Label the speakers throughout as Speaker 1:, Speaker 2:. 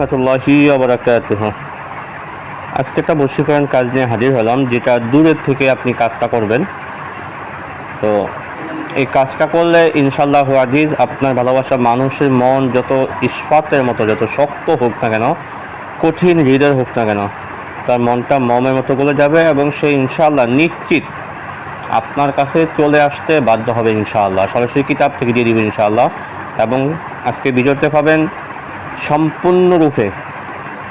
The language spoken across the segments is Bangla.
Speaker 1: রহমতুল্লাহি আজকে একটা বশীকরণ কাজ নিয়ে হাজির হলাম, যেটা দূরের থেকে আপনি কাজটা করবেন। তো এই কাজটা করলে ইনশাল্লাহ আজিজ আপনার ভালোবাসা মানুষের মন যত ইস্পাতের মতো, যত শক্ত হোক না কেন, কঠিন হৃদয় হোক না কেন, তার মনটা মমের মতো গলে যাবে এবং সে ইনশাল্লাহ নিশ্চিত আপনার কাছে চলে আসতে বাধ্য হবে ইনশাআল্লাহ। সরাসরি কিতাব থেকে দিয়ে দিবে ইনশাআল্লাহ। এবং আজকে ভিডিওতে পাবেন সম্পূর্ণরূপে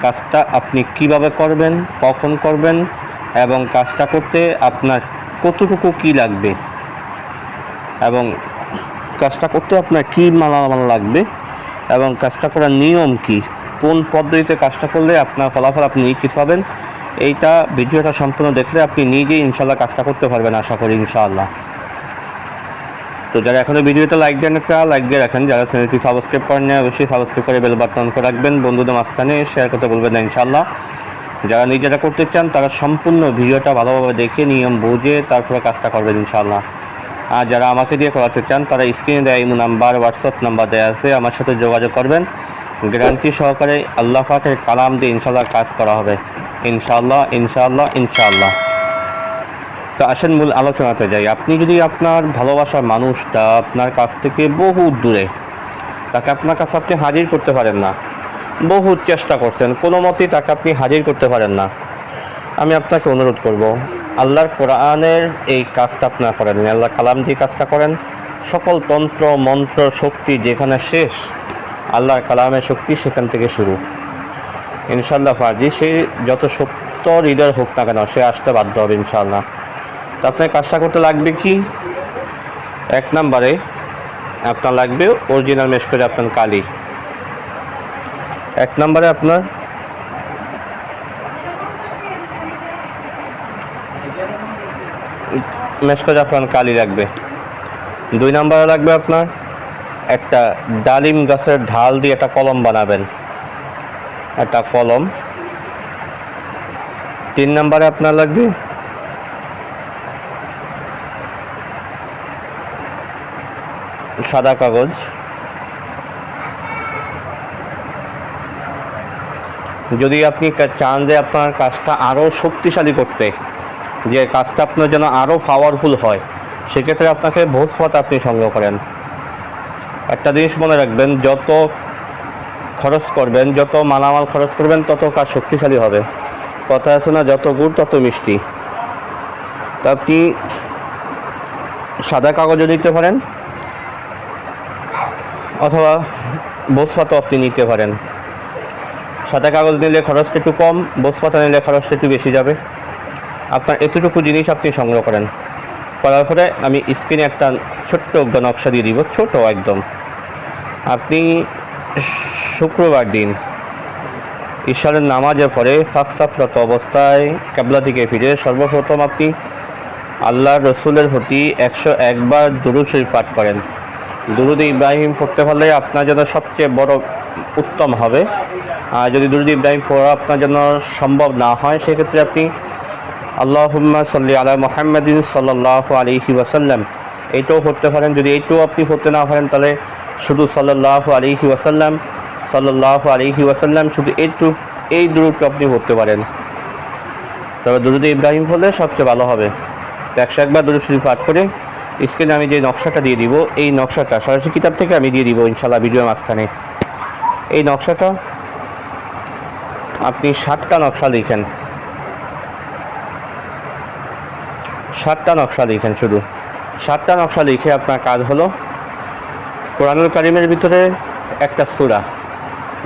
Speaker 1: কাজটা আপনি কীভাবে করবেন, কখন করবেন, এবং কাজটা করতে আপনার কতটুকু কি লাগবে, এবং কাজটা করতে আপনার কী মালামাল লাগবে, এবং কাজটা করার নিয়ম কি, কোন পদ্ধতিতে কাজটা করলে আপনার ফলাফল আপনি নিশ্চিত পাবেন, এইটা ভিডিওটা সম্পূর্ণ দেখলে আপনি নিজেই ইনশাল্লাহ কাজটা করতে পারবেন, আশা করি ইনশাআল্লাহ। তো যারা এখনও ভিডিওতে লাইক দেন একটা লাইক দিয়ে রাখেন। যারা চ্যানেলটি সাবস্ক্রাইব করেন না, অবশ্যই সাবস্ক্রাইব করে বেল বাটন করে রাখবেন। বন্ধুদের মাঝখানে শেয়ার করতে বলবেন না, ইনশাআল্লাহ। যারা নিজেরা করতে চান, তারা সম্পূর্ণ ভিডিওটা ভালোভাবে দেখে, নিয়ম বুঝে তারপরে কাজটা করবেন, ইনশাআল্লাহ। আর যারা আমাকে দিয়ে করাতে চান, তারা স্ক্রিনে দেয় ইমো নাম্বার হোয়াটসঅ্যাপ নাম্বার দেওয়া আছে। আমার সাথে যোগাযোগ করবেন। গ্যারান্টি সহকারে আল্লাহ পাকের কালাম দিয়ে ইনশাল্লাহ কাজ করা হবে। ইনশাআল্লাহ ইনশাআল্লাহ ইনশাআল্লাহ। তো আসেন, মূল আলোচনাতে যাই। আপনি যদি আপনার ভালোবাসার মানুষটা আপনার কাছ থেকে বহু দূরে, তাকে আপনার কাছে আপনি হাজির করতে পারেন না বহু চেষ্টা করছেন, কোনো মতেই তাকে আপনি হাজির করতে পারেন না, আমি আপনাকে অনুরোধ করব, আল্লাহর কোরআনের এই কাজটা আপনার করেন আল্লাহ কালাম যে কাজটা করেন, সকল তন্ত্র, মন্ত্র, শক্তি যেখানে শেষ, আল্লাহর কালামের শক্তি সেখান থেকে শুরু। ইনশাল্লাহ ফাজি সে যত সত্য হৃদয় হোক না কেন, সে আসতে বাধ্য হবে ইনশাল্লাহ তো আপনার কাজটা করতে লাগবে কি? এক নম্বরে আপনার লাগবে অরিজিনাল মেশ করে আপনার কালি। এক নম্বরে আপনার মেশ করে আপনার কালি লাগবে। দুই নম্বরে লাগবে আপনার একটা ডালিম গাছের ঢাল দিয়ে একটা কলম বানাবেন। একটা কলম। তিন নম্বরে আপনার লাগবে সাদা কাগজ। যদি আপনি চান যে আপনার কাজটা আরও শক্তিশালী করতে, যে কাজটা আপনার যেন আরও পাওয়ারফুল হয়, সেক্ষেত্রে আপনাকে ভোজপথ আপনি সংগ্রহ করেন। একটা জিনিস মনে রাখবেন, যত খরচ করবেন, যত মালামাল খরচ করবেন, তত কাজ শক্তিশালী হবে। কথা আছে না, যত গুড় তত মিষ্টি। তা আপনি সাদা কাগজও দিতে পারেন অথবা বসপাতও আপনি নিতে পারেন। সাদা কাগজ নিলে খরচটা একটু কম বসপাতা নিলে খরচটা একটু বেশি যাবে। আপনার এতটুকু জিনিস আপনি সংগ্রহ করেন। করার পরে আমি স্ক্রিনে একটা ছোট্ট নকশা দিয়ে দিব, ছোট একদম। আপনি শুক্রবার দিন ঈশ্বরের নামাজের পরে ফাঁকসাফরত অবস্থায় ক্যাবলা থেকে ফিরে সর্বপ্রথম আপনি আল্লাহ রসুলের প্রতি একশো একবার দুরুদ শরীফ পাঠ করেন। দুরুদ ইব্রাহিম পড়তে পারলে আপনার জন্য সবচেয়ে বড় উত্তম হবে। আর যদি দুরুদ ইব্রাহিম পড়া আপনার জন্য সম্ভব না হয়, সেক্ষেত্রে আপনি আল্লাহুম্মা সাল্লি আলা মুহাম্মাদিন সাল্লাল্লাহু আলাইহি ওয়াসাল্লাম। এইটাও পড়তে পারেন। যদি এইটাও আপনি পড়তে না পারেন, তাহলে শুধু সাল্লাল্লাহু আলাইহি ওয়াসাল্লাম, সাল্লাল্লাহু আলাইহি ওয়াসাল্লাম, শুধু এইটু এই দুরুদটা আপনি পড়তে পারেন। তবে দুরুদ ইব্রাহিম হলে সবচেয়ে ভালো হবে। একশো একবার দুরুদ শরীফ পাঠ করে স্ক্রিনে আমি যে নকশাটা দিয়ে দিব, এই নকশাটা সরাসরি কিতাব থেকে আমি দিয়ে দিব ইনশাল্লাহ ভিডিও মাঝখানে। এই নকশাটা আপনি ষাটটা নকশা লিখেন। ষাটটা নকশা লিখেন শুধু। ষাটটা নকশা লিখে আপনার কাজ হলো, কোরআনুল কারিমের ভিতরে একটা সুরা।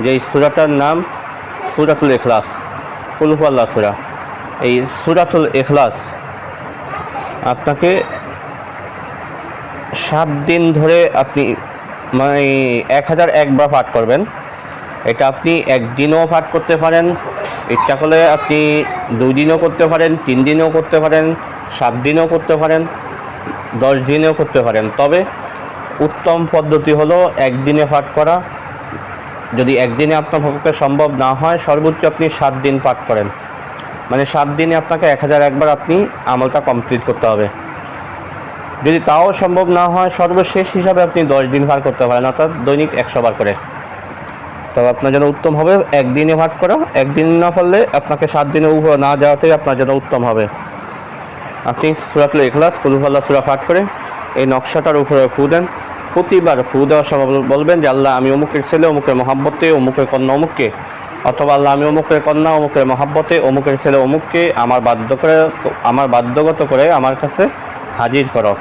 Speaker 1: যেই সুরাটার নাম সুরাতুল এখলাস কুলহুয়াল্লাহ সুরা। এই সুরাতুল এখলাস আপনাকে সাত দিন ধরে আপনি মানে এক হাজার একবার পাঠ করবেন। এটা আপনি একদিনও পাঠ করতে পারেন। ইচ্ছা করলে আপনি দুই দিনও করতে পারেন, তিন দিনও করতে পারেন, সাত দিনও করতে পারেন, দশ দিনেও করতে পারেন। তবে উত্তম পদ্ধতি হলো একদিনে পাঠ করা। যদি একদিনে আপনার পক্ষে সম্ভব না হয়, সর্বোচ্চ আপনি সাত দিন পাঠ করেন। মানে সাত দিনে আপনাকে এক হাজার একবার আপনি আমলটা কমপ্লিট করতে হবে। যদি তাও সম্ভব না হয়, সর্বশেষ হিসাবে আপনি দশ দিন পার করতে পারেন, অর্থাৎ দৈনিক একশো বার করে। তবে আপনার জন্য উত্তম হবে, একদিনে ভাট করা, একদিন না পারলে আপনাকে সাত দিনে উপর না যাওয়াটাই আপনার জন্য উত্তম হবে। আপনি সুরাতুল ইখলাস কুলুফাল্লাহ সুরা পাঠ করে এই নকশাটার উপরে ফু দেন। প্রতিবার ফু দেওয়ার সময় বলবেন যে, আল্লাহ আমি অমুকের ছেলে, অমুকের মহাব্বতে, অমুকের কন্যা, অমুককে। অথবা আল্লাহ আমি অমুকের কন্যা, অমুকের মহাব্বতে, অমুকের ছেলে, অমুককে আমার বাধ্য করে আমার বাধ্যগত করে আমার কাছে হাজির করো।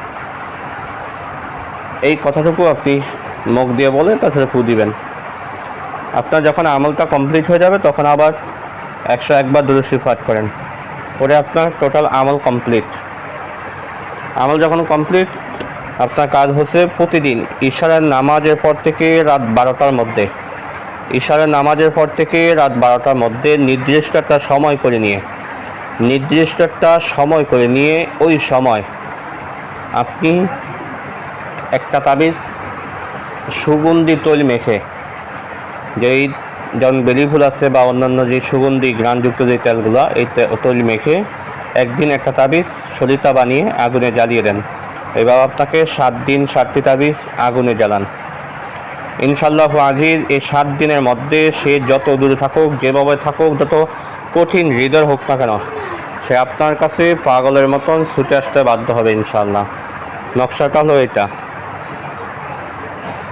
Speaker 1: এই কথাটুকু আপনি মুখ দিয়ে বলে তারপরে ফু দিবেন। আপনার যখন আমলটা কমপ্লিট হয়ে যাবে, তখন আবার একশো একবার দুরুশি পাঠ করেন। করে আপনার টোটাল আমল কমপ্লিট আমল যখন কমপ্লিট আপনার কাজ হচ্ছে প্রতিদিন ঈশারের নামাজের পর থেকে রাত বারোটার মধ্যে। ঈশারের নামাজের পর থেকে রাত বারোটার মধ্যে নির্দিষ্ট একটা সময় করে নিয়ে, নির্দিষ্ট একটা সময় করে নিয়ে ওই সময় আপনি একটা তাবিজ, সুগন্ধি তৈল মেখে, যেই যেমন বেলি ফুল আছে বা অন্যান্য যে সুগন্ধি ঘ্রাণযুক্ত যে তেলগুলো এই তৈল মেখে একদিন একটা তাবিজ সলিতা বানিয়ে আগুনে জ্বালিয়ে দেন। এবার আপনাকে সাত দিন সাতটি তাবিজ আগুনে জ্বালান। ইনশাল্লাহ আজিজ, এই সাত দিনের মধ্যে সে যত দূরে থাকুক, যেভাবে থাকুক, যত কঠিন হৃদয় হোক না কেন, সে আপনার কাছে পাগলের মতন ছুটে আসতে বাধ্য হবে ইনশাল্লাহ নকশাটা হলো এটা।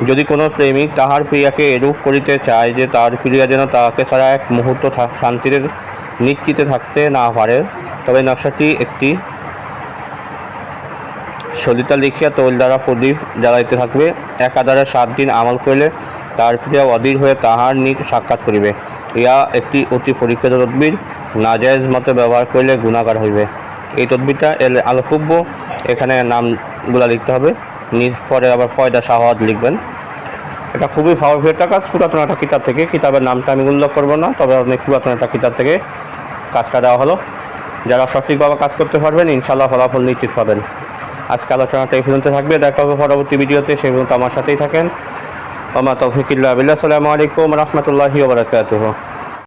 Speaker 1: যদি কোনো প্রেমিক তাহার প্রিয়াকে এরূপ করিতে চায় যে তার প্রিয়া যেন তাহাকে ছাড়া এক মুহূর্ত শান্তিতে নিশ্চিতে থাকতে না পারে, তবে নকশাটি একটি সলিতা লিখিয়া তৈল দ্বারা প্রদীপ জ্বালাইতে থাকবে। এক আধারে সাত দিন আমল করিলে তার প্রিয়া অধীর হয়ে তাহার নিক সাক্ষাৎ করিবে। ইয়া একটি অতি পরীক্ষিত তদ্বির। নাজায়জ মতে ব্যবহার করিলে গুণাকার হইবে। এই তদ্বিরটা এর আলোকুব্য এখানে নামগুলা লিখতে হবে। নিজ পরে আবার ফয়দা শাহওয়াত লিখবেন। এটা খুবই পাওয়ারফুল একটা কাজ। পুরাতন একটা কিতাব থেকে। কিতাবের নামটা আমি উল্লেখ করব না, তবে অনেক পুরাতন একটা কিতাব থেকে কাজটা দেওয়া হলো। যারা সঠিকভাবে কাজ করতে পারবেন ইনশাল্লাহ ফলাফল নিশ্চিত পাবেন। আজকে আলোচনাটা এই পর্যন্ত থাকবে। দেখা হবে পরবর্তী ভিডিওতে। সেই পর্যন্ত আমার সাথেই থাকেন। ওমা তৌফিকুল্লাহ আবিল্লা সালামু আলাইকুম রহমতুল্লাহি